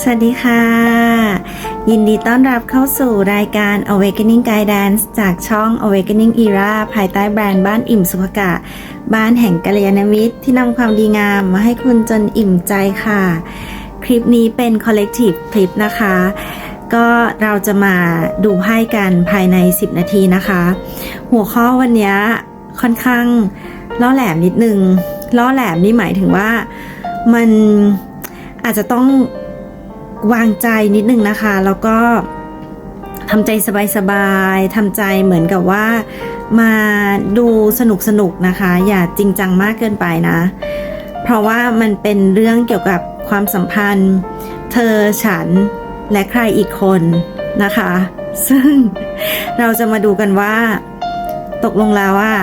สวัสดีค่ะ ยินดีต้อนรับเข้าสู่รายการ Awakening Guidance จากช่อง Awakening Era ภายใต้แบรนด์บ้านอิ่มสุภกะ บ้านแห่งกัลยาณมิตรที่นำความดีงามมาให้คุณจนอิ่มใจค่ะ คลิปนี้เป็น Collective คลิปนะคะ ก็เราจะมาดูไพ่กันภายใน 10 นาทีนะคะ หัวข้อวันนี้ค่อนข้างล่อแหลมนิดนึงล่อแหลมนี่หมายถึงว่ามันอาจจะต้อง วางใจนิดนึงนะคะ แล้วก็ทำใจสบายๆทำใจเหมือนกับว่ามาดูสนุกๆนะคะ อย่าจริงจังมากเกินไปนะ เพราะว่ามันเป็นเรื่องเกี่ยวกับความสัมพันธ์ เธอฉันและใครอีกคนนะคะ ซึ่งเราจะมาดูกันว่า ตกลงแล้วว่า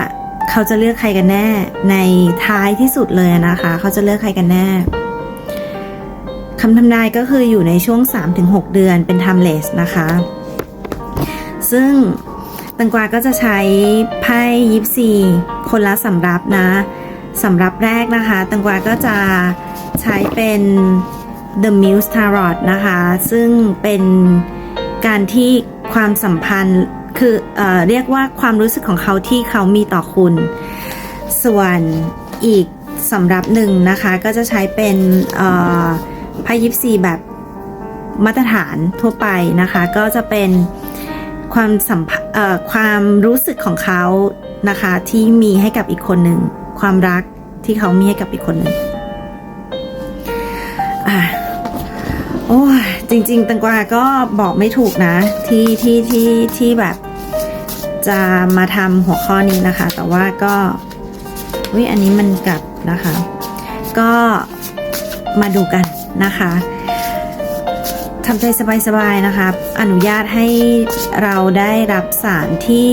เขาจะเลือกใครกันแน่ ในท้ายที่สุดเลยนะคะ เขาจะเลือกใครกันแน่ คำทำนายก็คืออยู่ในช่วง 3-6 เดือนเป็น timeless นะคะ ซึ่งตังกวาก็จะใช้ไพ่ยิปซีคนละสำรับนะสำรับแรกนะคะ ตังกวาก็จะใช้เป็น The Muse Tarot นะคะ ซึ่งเป็นการที่ความสัมพันธ์คือเอเรียกว่าความรู้สึกของเขาที่เขามีต่อคุณ ส่วนอีกสำรับหนึ่งนะคะ ก็จะใช้เป็นเอ่อ ไพ่ยิปซีแบบมาตรฐานทั่วไปนะคะ ก็จะเป็นความสัมพันธ์เอ่อความรู้สึกของเขานะคะที่มีให้กับอีกคนหนึ่งความรักที่เขามีให้กับอีกคนหนึ่งอะโอ้จริง ๆ ตังกวาก็บอกไม่ถูกนะ ที่ที่ที่ที่แบบจะมาทำหัวข้อนี้นะคะ แต่ว่าก็วิอันนี้มันกลับนะคะ ก็มาดูกัน นะคะทำใจสบายๆนะคะ อนุญาตให้เราได้รับสารที่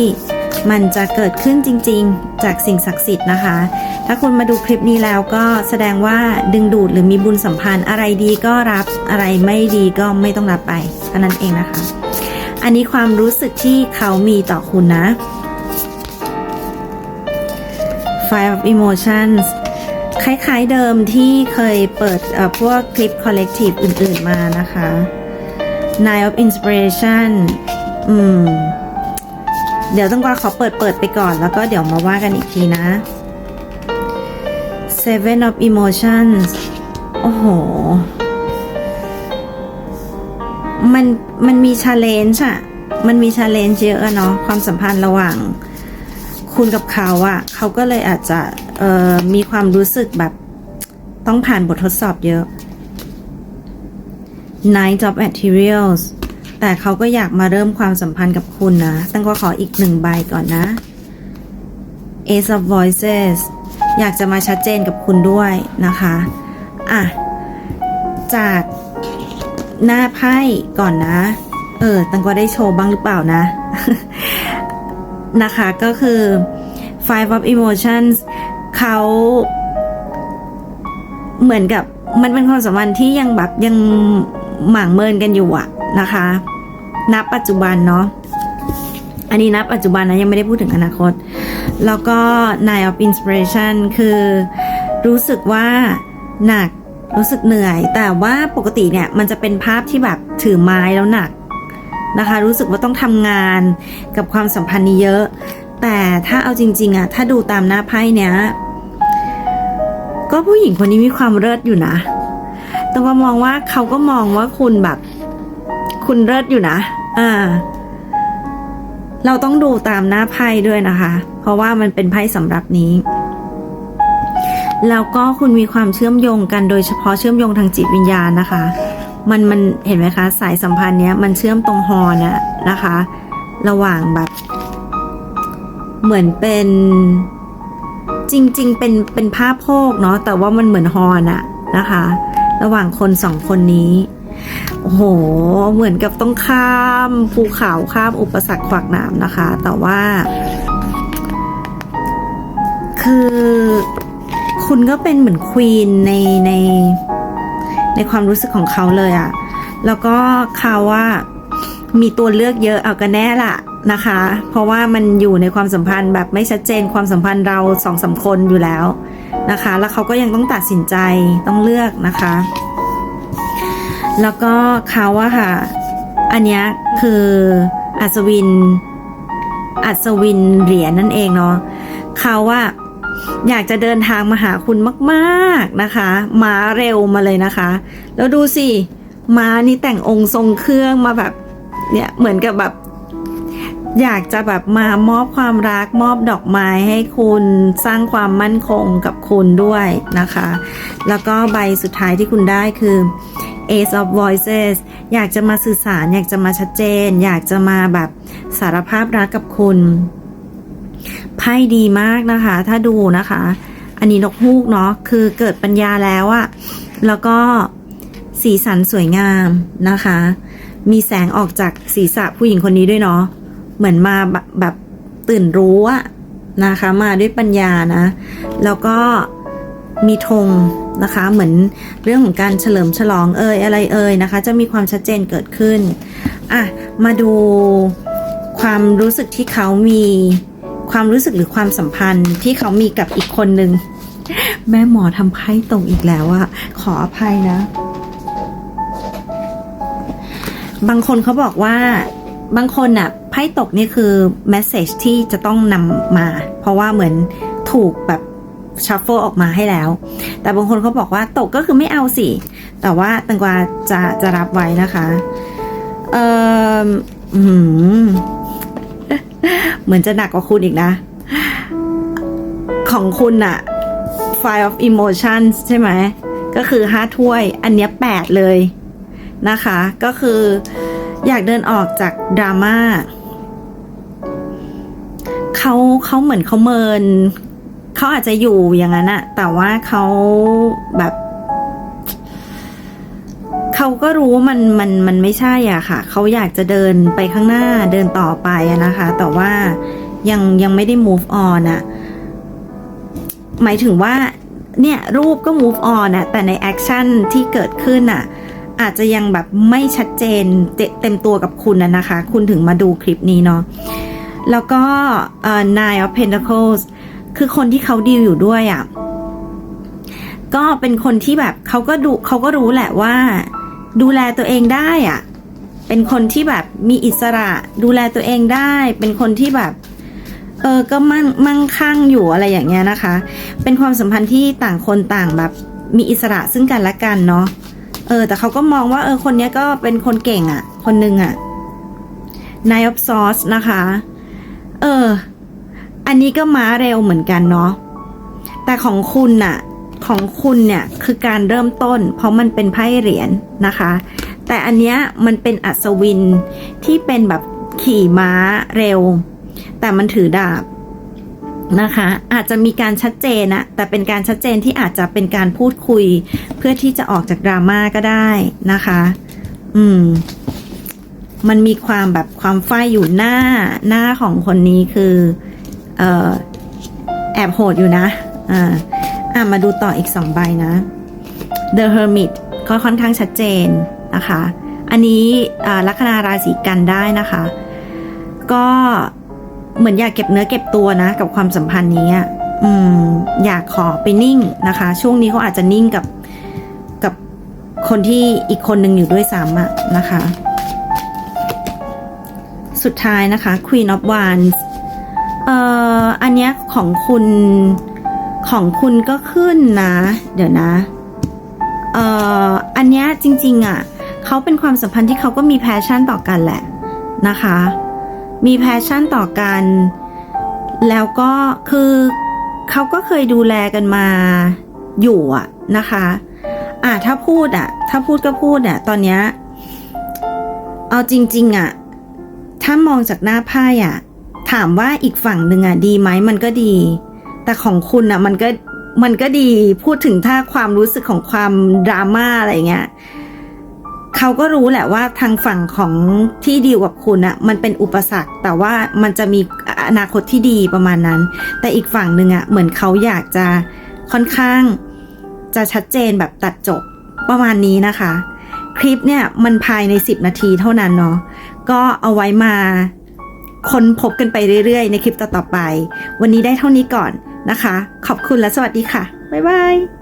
มันจะเกิดขึ้นจริง ๆ จากสิ่งศักดิ์สิทธิ์นะคะ ถ้าคุณมาดูคลิปนี้แล้วก็แสดงว่าดึงดูดหรือมีบุญสัมพันธ์อะไรดีก็รับอะไรไม่ดีก็ไม่ต้องรับไปเท่านั้นเองนะคะ อันนี้ความรู้สึกที่เขามีต่อคุณนะ Five of Emotions คล้ายๆเดิมที่เคยเปิดพวกคลิป collective อื่นๆมานะคะ Nine of Inspiration อืม เดี๋ยวต้องกว่าขอเปิดเปิดไปก่อนแล้วก็เดี๋ยวมาว่ากันอีกทีนะ Seven of Emotions โอ้โห มัน มันมี challenge อะมันมี challenge เยอะอะเนาะ ความสัมพันธ์ระหว่าง คุณกับเขาอะเขาก็เลยอาจจะเออมีความรู้สึกแบบต้องผ่านบททดสอบเยอะ Nine of Materials แต่เขาก็อยากมาเริ่มความสัมพันธ์กับคุณนะ ตั้งก็ขออีกหนึ่งใบก่อนนะ Ace of Voices อยากจะมาชัดเจนกับคุณด้วยนะคะ อะ จากหน้าไพ่ก่อนนะ เออ ตังก็ได้โชว์บ้างหรือเปล่านะ นะคะก็คือ five of emotions เขาเหมือนกับมันเป็นความสัมพันธ์ที่ยังแบบยังหมางเมินกันอยู่อะนะคะณปัจจุบันเนาะอันนี้ณปัจจุบันนะยังไม่ได้พูดถึงอนาคต แล้วก็ nine of inspiration คือรู้สึกว่าหนักรู้สึกเหนื่อย แต่ว่าปกติเนี่ยมันจะเป็นภาพที่แบบถือไม้แล้วหนัก นะคะ รู้สึกว่าต้องทำงานกับความสัมพันธ์นี้เยอะ แต่ถ้าเอาจริง ๆอะถ้าดูตามหน้าไพ่เนี้ยก็ผู้หญิงคนนี้มีความเลิศอยู่นะต้องมามองว่าเขาก็มองว่าคุณแบบ คุณเลิศอยู่นะ อ่า เราต้องดูตามหน้าไพ่ด้วยนะคะ เพราะว่ามันเป็นไพ่สำหรับนี้แล้วก็คุณมีความเชื่อมโยงกันโดยเฉพาะเชื่อมโยงทางจิตวิญญาณนะคะ มันมันเห็นไหมคะ สายสัมพันธ์เนี้ยมันเชื่อมตรงฮอนะนะคะ ระหว่างแบบ เหมือนเป็นจริง ๆ เป็นเป็นผ้าโพกเนาะแต่ว่ามันเหมือนฮอนอะนะคะ ระหว่างคนสองคนนี้โอ้โห เหมือนกับต้องข้ามภูเขาข้ามอุปสรรคขวากหนามนะคะ แต่ว่า คือคุณก็เป็นเหมือนควีนในใน ในความรู้สึกของเขาเลยอะแล้วก็เขาว่ามีตัวเลือกเยอะเอากันแน่ละนะคะ เพราะว่ามันอยู่ในความสัมพันธ์แบบไม่ชัดเจนความสัมพันธ์เราสองสามคนอยู่แล้วนะคะ แล้วเขาก็ยังต้องตัดสินใจต้องเลือกนะคะ แล้วก็เขาอะค่ะ อันนี้คืออัศวิน อัศวินเหรียญนั่นเองเนาะเขาว่า อยากจะเดินทางมาหาคุณมากๆนะคะ มาเร็วมาเลยนะคะ แล้วดูสิมานี่แต่งองค์ทรงเครื่องมาแบบเนี่ยเหมือนกับแบบ อยากจะแบบมามอบความรักมอบดอกไม้ให้คุณสร้างความมั่นคงกับคุณด้วยนะคะ แล้วก็ใบสุดท้ายที่คุณได้คือ Ace of Voices อยากจะมาสื่อสาร อยากจะมาชัดเจน อยากจะมาแบบสารภาพรักกับคุณ ไพ่ดีมากนะคะ ถ้าดูนะคะ อันนี้นกฮูกเนาะคือเกิดปัญญาแล้วอะแล้วก็สีสันสวยงามนะคะ มีแสงออกจากศีรษะผู้หญิงคนนี้ด้วยเนาะเหมือนมาแบบตื่นรู้อะนะคะ มาด้วยปัญญานะ แล้วก็มีธงนะคะ เหมือนเรื่องของการเฉลิมฉลองเอ่ยอะไรเอ่ยนะคะ จะมีความชัดเจนเกิดขึ้นอะมาดูความรู้สึกที่เขามี ความรู้สึกหรือความสัมพันธ์ที่เขามีกับอีกคนหนึ่งแม่หมอทำไพ่ตรงอีกแล้วอะขออภัยนะ บางคนเขาบอกว่าบางคนอะไพ่ตกนี่คือแมสเซจที่จะต้องนำมา เพราะว่าเหมือนถูกแบบชัฟเฟิลออกมาให้แล้ว แต่บางคนเขาบอกว่าตกก็คือไม่เอาสิ แต่ว่าตังกวาจะจะรับไว้นะคะ เอออืม เหมือนจะหนักกว่าคุณอีกนะ ของคุณอะ File of Emotions ใช่ไหม ก็คือห้าถ้วย อันเนี้ยแปดเลยนะคะ ก็คืออยากเดินออกจากดราม่าเขาเขาเหมือนเขาเมิน เขาอาจจะอยู่อย่างนั้นอะแต่ว่าเขาแบบ เขาก็รู้ว่ามันมันมันไม่ใช่อะค่ะ เขาอยากจะเดินไปข้างหน้าเดินต่อไปนะคะ แต่ว่ายังยังไม่ได้ move on อะหมายถึงว่าเนี่ยรูปก็ move on อะแต่ใน action ที่เกิดขึ้นอะอาจจะยังแบบไม่ชัดเจนเต็มตัวกับคุณนะนะคะ คุณถึงมาดูคลิปนี้เนาะแล้วก็เอ่อ nine of pentacles คือคนที่เขาดีลอยู่ด้วยอะ่ะก็เป็นคนที่แบบเขาก็ดูเขาก็รู้แหละว่า ดูแลตัวเองได้อะ่ะเป็นคนที่แบบมีอิสระ ดูแลตัวเองได้ เป็นคนที่แบบ เออก็มั่งมั่งคั่งอยู่อะไรอย่างเงี้ยนะคะ เป็นความสัมพันธ์ที่ต่างคนต่างแบบ มีอิสระซึ่งกันและกันเนาะเออ แต่เขาก็มองว่า เออคนนี้ก็เป็นคนเก่งอะ่ะ คนหนึ่งอะ่ะ Nine of Swords นะคะ เออ อันนี้ก็ม้าเร็วเหมือนกันเนาะแต่ของคุณน่ะ ของคุณเนี่ยคือการเริ่มต้น เพราะมันเป็นไพ่เหรียญนะคะ แต่อันเนี้ยมันเป็นอัศวินที่เป็นแบบขี่ม้าเร็ว แต่มันถือดาบนะคะ อาจจะมีการชัดเจนอะแต่เป็นการชัดเจนที่อาจจะเป็นการพูดคุย เพื่อที่จะออกจากดราม่าก็ได้นะคะ อืม มันมีความแบบความฝ้ายอยู่หน้าหน้าของคนนี้คือ เออแอบโหดอยู่นะ อ่า อะมาดูต่ออีกสองใบนะ The Hermit ก็ค่อนข้างชัดเจนนะคะ อันนี้ลัคนาราศีกันได้นะคะ ก็เหมือนอยากเก็บเนื้อเก็บตัวนะ กับความสัมพันธ์นี้อะอืมอยากขอไปนิ่งนะคะ ช่วงนี้เขาอาจจะนิ่งกับกับคนที่อีกคนหนึ่งอยู่ด้วยซ้ำอะนะคะ สุดท้ายนะคะ Queen of Wands เอ่ออันเนี้ยของคุณ ของคุณก็ขึ้นนะ เดี๋ยวนะเอ่ออันเนี้ยจริงๆอะเขาเป็นความสัมพันธ์ที่เขาก็มีแพชชั่นต่อกันแหละนะคะ มีแพชชั่นต่อกัน แล้วก็คือเขาก็เคยดูแลกันมาอยู่อะนะคะอะถ้าพูดอะถ้าพูดก็พูดอะตอนเนี้ยเอาจริง ๆอะถ้ามองจากหน้าไพ่อะถามว่าอีกฝั่งหนึ่งอะดีไหมมันก็ดี แต่ของคุณอะมันก็มันก็ดีพูดถึงถ้าความรู้สึกของความดราม่าอะไรเงี้ยเขาก็รู้แหละว่าทางฝั่งของที่ดีลกับคุณอะมันเป็นอุปสรรค แต่ว่ามันจะมีอนาคตที่ดีประมาณนั้น แต่อีกฝั่งหนึ่งอะเหมือนเขาอยากจะค่อนข้างจะชัดเจนแบบตัดจบประมาณนี้นะคะ คลิปเนี่ยมันภายใน 10 นาทีเท่านั้นเนาะก็เอาไว้มาค้นพบกันไปเรื่อยๆ ในคลิปต่อๆไป วันนี้ได้เท่านี้ก่อน นะคะ ขอบคุณและสวัสดีค่ะ บ๊ายบาย